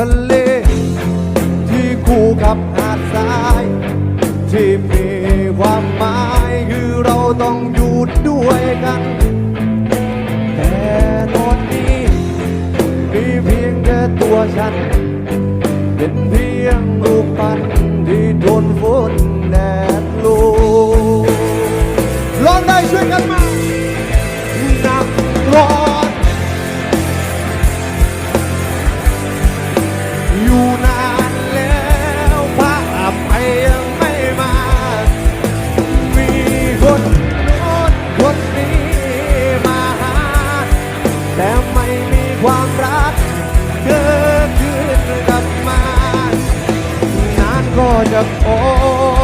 ทะเล ที่คู่กับหาดทราย ที่มีความหมายคือเราต้องอยู่ด้วยกัน แต่ตอนนี้มีเพียงแค่ตัวฉัน เป็นเพียงรูปปั้นที่โดนฝนแดดลมร้องได้ช่วยกันมาหนักร้อน กิด